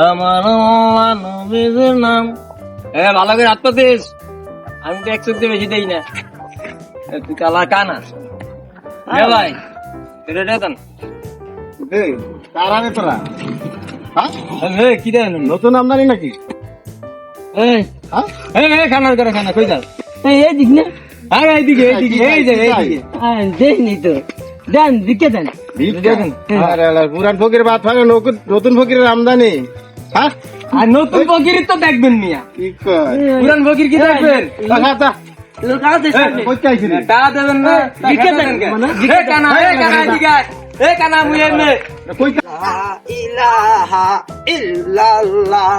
আমার নবীর নাম। এ ভালো করে হাত পাতিস। আমি তো একশো বেশি দেই না। তুই কালা কানা। ভাই এটা দেন কারা রে তোরা হ্যাঁ? কি দেন? নতুন আমদানি নাকি? এই হ্যাঁ? খানার করে খানা কই যাস? এই দিক না। আরে এইদিকে এইদিকে এই যে এইদিকে। দেখিনি তো। দেন দিকে দেন। দেখেন। আরে আরে, পুরান ফকির বাদ ফাঁকে নতুন ফকিরের আমদানি। হ্যাঁ আর নতুন ফকির তো দেখবেন মিয়া। কি কয়? পুরান ফকির কি দেখবেন। লোক আছে সামনে। কই চাইছি রে? টাকা দেবেন না। দিকে দেন কেন এ কানা এ কানা এদিকে আয়। এ কানা মুই এমনে কই চা- ইলাহা ইল্লাল্লাহ।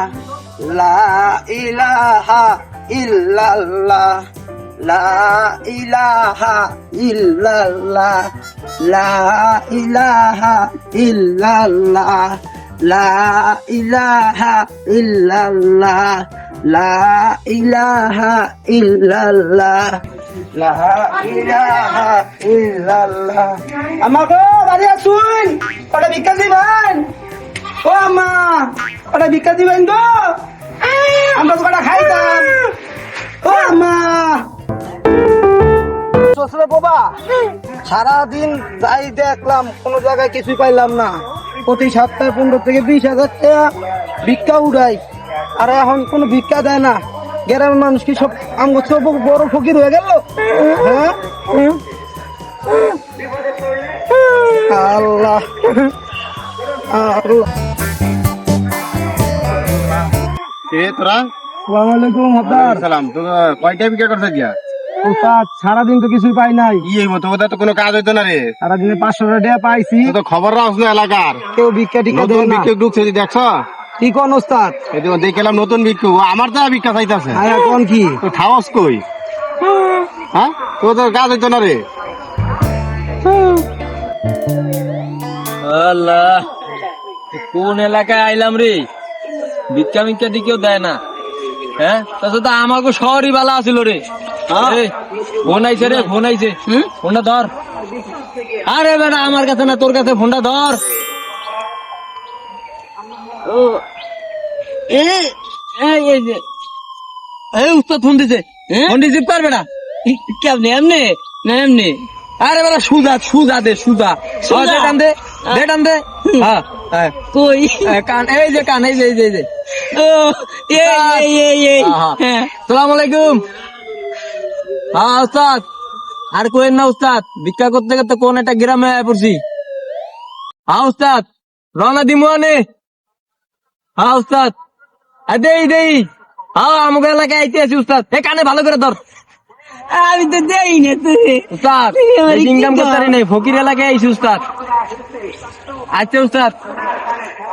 লা ইলাহা ইল্লাল্লাহ, লা ইলাহা ইল্লাল্লাহ, লা ইলাহা ইলাহা ইল্লাল্লাহ আমাকে বাড়ি আসুন ওটা ভিক্ষা দিবেন? ও আম্মা ওটা ভিক্ষা দিবেন তো আমরা তো কটা খাইতাম। ও শ্বশুর বাবা, সারাদিন যাই দেখলাম, কোনো জায়গায় কিছুই পাইলাম না। প্রতি সপ্তাহে পনেরো থেকে বিশ হাজার টাকা ভিক্ষা উড়াই আর এখন কোনো ভিক্ষা দেয় না। গ্রামের মানুষ কি সব সব বড় ফকির হয়ে গেল? হ্যাঁ? আল্লাহ। আল্লাহ। কে তোরা? সালাম তো কয়টা বিক্রি করছে দিয়া ওস্তাদ সারাদিন তো কিছুই পাই নাই। মতো তো কোনো কাজ হইতো না রে। সারাদিনে পাঁচশো টাকা পাইছি। তো খবর রাখছ না এলাকার। কেউ ভিক্ষা টিকা দেয় না। বিক্ষোভ ঢুকছে তুই কি কোন ওস্তাদ? এই তো দেখলাম নতুন বিক্ষোভ আমার তো ভিক্ষা চাইতেছে। কোন কি? তো কই? হ্যাঁ? তো তো কাজ হইতো না রে। আল্লাহ কোন এলাকায় আইলাম রে? ভিক্ষা মিক্ষা দিকেও দেয় না। হ্যাঁ? তাছাড়া তো আমাকে শহরই ভালো আছিল রে। ফোন আইছে রে ফোন আইছে। ফোনটা ধর। আরে বেটা আমার কাছে না তোর কাছে ফোনটা ধর। ও এ এই এই যে এই উস্তাদ ফোন দিছে। ফোন রিসিভ কর বেটা। কেমনে এমনি? না এমনি। আরে বেটা সুজা সুজা দে সুজা। সুজা? টান দে দে টান দে। হ্যাঁ হ্যাঁ। কই? কান এই যে কান এই যে এই যে ও এই এই এই হ্যাঁ। সালাম আলাইকুম। হ্যাঁ উস্তাদ আর কোয়েন না উস্তাদ ভিক্ষা করতে করতে কোন একটা গ্রামে আয় পড়ছি। হ্যাঁ উস্তাদ রওনা দিমু আনে। হ্যাঁ উস্তাদ আ, দেই দেই। হ্যাঁ আমাকে এলাকায় আইতে আছি উস্তাদ এ কানে ভালো করে ধর। আমি তো দেই না তুই উস্তাদ ইনকাম করতে পারি নাই ফকির এলাকায় আইছি উস্তাদ। আচ্ছা উস্তাদ।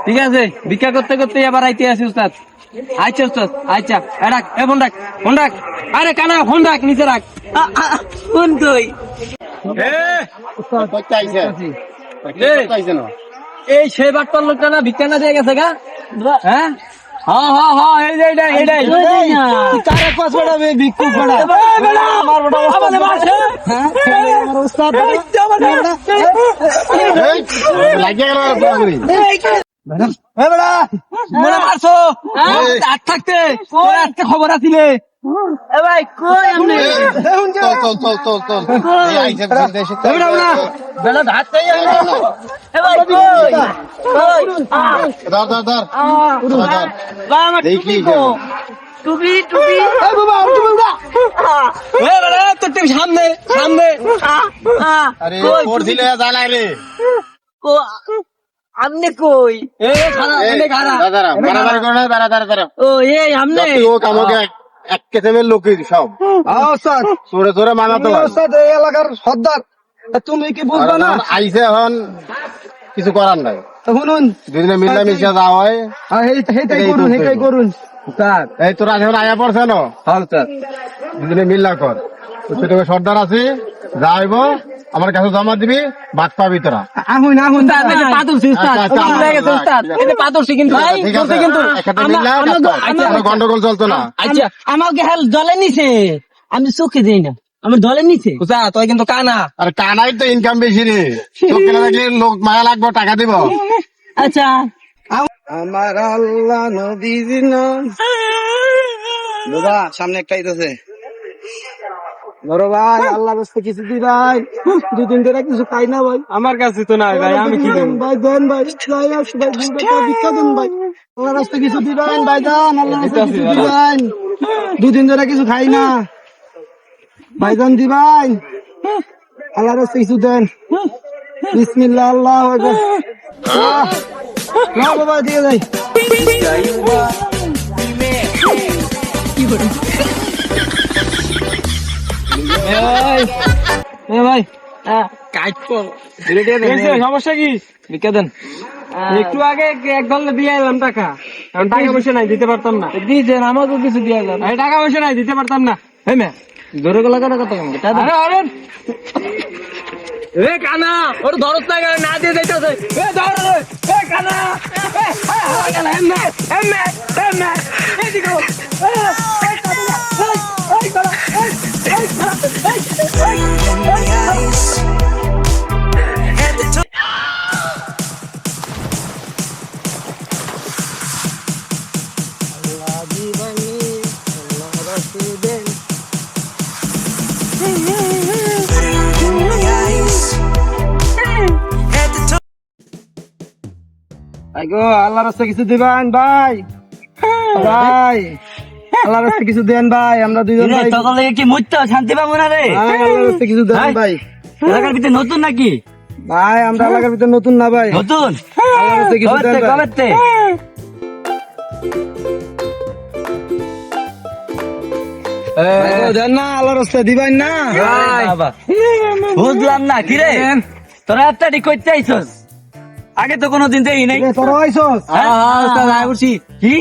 ঠিক আছে ভিক্ষা করতে করতে আবার আইতে আছি উস্তাদ। আচ্ছা উস্তাদ আচ্ছা। এ রাখ এ ফোন রাখ ফোন রাখ। আরে কানা ফোন রাখ নিচে রাখ। তুই কই? এই সেই বাটপার লোকটা না ভিক্ষা না দিয়ে গেছে গা? হ্যাঁ? হ্যাঁ হ্যাঁ হ্যাঁ এই যে এইটাই এইটাই। তারে পাঁচ বড় ভিক্ষু পড়া আমার বড় আমাদের। হ্যাঁ আমার ওস্তাদ লাগিয়ে গেল আর পুরাপুরি। এ বেড়া মনে মারছো? হাত থাকতে। আজকে খবর আছিলে? এ ভাই কই এমনি চল চল চল চল চল। এই আইছে দেশে এ বেটা, বেটা, বেটা চাই আমি। এ ভাই কই? কই? আ, ধর ধর ধর আ, ধর, ধর। ভাই আমার দেখি টুপি টুপি টুপি। এ বাবা উঠে বলবা এ বেটা, তোর টিম সামনে সামনে। আরে রে কো আমনে কই? এ এনে খানা দাঁড়া, দাঁড়া, মারামারি করো না, দাঁড়া, দাঁড়া, দাঁড়া। ও এই আমনে। হোক আমাকে এক- এক কেসেমের লোকই সব। হ্যাঁ ওস্তাদ। চোরে চোরে মানাতো তুমি ওস্তাদ এই এলাকার সর্দার। তুমি কি বুঝবা না? আইসে এখন কিছু করার নাই। শুনুন। দুদিনে মিল্লা মিশা যাওয়া হয় সেইটাই করুন তো, সেইটাই এই তো। করুন। স্যার। এই তোরা এখন আয়া পড়ছে না? হল স্যার। দুদিনে মিল্লা কর। ছোট সর্দার আছে যাইব আমার কাছে জমা দিবি ভাত পাবি তোরা। আহুন আহুন কিন্তু আমা- গন্ডগোল চলতো না। আচ্ছা আমাকে হেল দলে নিছে। আমি চোখে দিই না। আমার দলে নিছে। উস্তাদ তুই কিন্তু কানা। আর কানাই তো ইনকাম বেশি রে। তোকে না লোক মায়া লাগবে টাকা দিব। আচ্ছা। আমার আল্লাহ নাম। দাদা সামনে একটা আইতাছে বড় ভাই আল্লাহ রাস্তা কিছু দি ভাই দুদিন ধরে কিছু খাই না ভাই। আমার কাছে তো নাই ভাই আমি কি দেব? ভাই দেন ভাই ভাই ভাই ভিক্ষা দেন ভাই। আল্লাহ রাস্তা কিছু দিবেন ভাই দান আল্লাহ রাস্তা কিছু দিবেন দুদিন ধরে কিছু খাই না। ভাইজান দিবেন আল্লাহ রাস্তা কিছু দেন। বিসমিল্লাহ আল্লাহ বাবা দিয়ে যাই। এ ভাই সমস্যা কি ভিক্ষা দেন একটু আগে এক দলে দিয়ে এলাম টাকা এখন টাকা পয়সা নাই দিতে পারতাম না দিয়েছেন আমাকেও কিছু দিয়ে এলাম টাকা পয়সা নাই দিতে পারতাম না হ্যাঁ ম্যা ধরে গেলা কথা কথা আরে আরে এ কানা ওর ধরত না গেলে না দিয়ে যাইতাছে এ ধর এ কানা এ এমনে এ, এ, গো আল্লাহ রাস্তা কিছু দিবেন ভাই? ভাই আল্লাহ রাস্তা কিছু দেন ভাই আমরা দুজন ভাই কি মুত্ত শান্তি পাবো না রে? ভাই আল্লাহ রাস্তা কিছু দেন ভাই এলাকার ভিতরে নতুন নাকি? ভাই আমরা এলাকার ভিতরে নতুন না ভাই। নতুন? আল্লাহ রাস্তা কিছু দেন ভাই। দেন না দিবেন না। বাবা। বুঝলাম না কি রে তোরা একটা ঠিক করতে আইছস? আগে তো কোনোদিন দেই নাই। এ, তোরা আইছস? কি?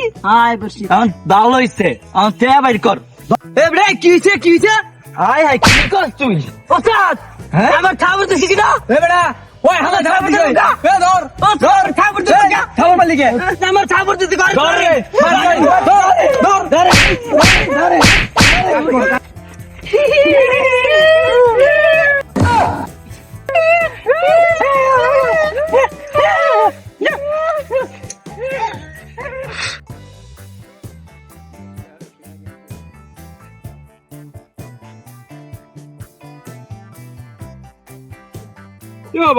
এখন ভালো হইছে এখন তে বাইর কর। এ রে কি হইছে কি হইছে? হাই হাই কি কর তুই? ওস্তাদ! আমার ঠাকুর তো শিখি না এ বেটা ওই হালা ঠাকুর দিছে এ ধর ধর। ঠাকুর তো শিখা ঠাকুর মালিকে আমার ঠাকুর তো শিখা ধর রে ধর ধর ধর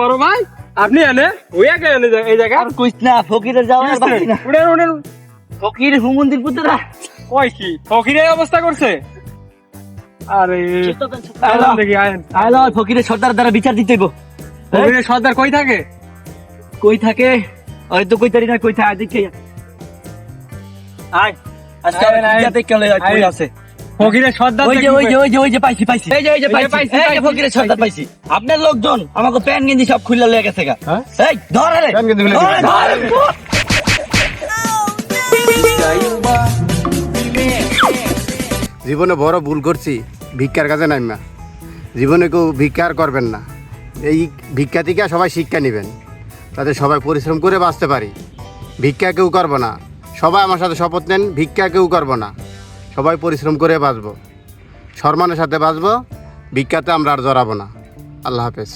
বড় ভাই? আপনি এনে ওই আগে এনে এই জায়গা আর কইস না ফকিরের যাওয়ার বাকি না। উড়েন উড়েন ফকির হুমন্দির পুতরা। কই কি? ফকিরে অবস্থা করছে? আরে আইলাম দেখি আয়েন। আইলো ফকিরের সর্দার দ্বারা বিচার দিতে হইব। ফকিরের সর্দার কই থাকে? কই থাকে? হয়তো কই তারি না কই থাকে দেখে। আয় আজকে আয়। যাতে কেলে কই আছে? ফকিরের সর্দার ওই যে ওই যে ওই যে ওই যে পাইছি পাইছি। এই যে এই যে পাইছি এই যে ফকিরের সর্দার পাইছি। আপনার লোকজন আমাকে প্যান গেঞ্জি সব খুলে লয়ে গেছে গা। হ্যাঁ? এই ধর রে প্যান্ট গেঞ্জি খুলে। জীবনে বড় ভুল করছি ভিক্ষার কাছে নাইমা জীবনে কেউ ভিক্ষা আর করবেন না। এই ভিক্ষা থেকে সবাই শিক্ষা নেবেন। তাতে সবাই পরিশ্রম করে বাঁচতে পারি। ভিক্ষা কেউ করব না। সবাই আমার সাথে শপথ নেন ভিক্ষা কেউ করব না। সবাই পরিশ্রম করে বাঁচবো। সম্মানের সাথে বাঁচবো ভিক্ষাতে আমরা আর জড়াবো না। আল্লাহ হাফেজ।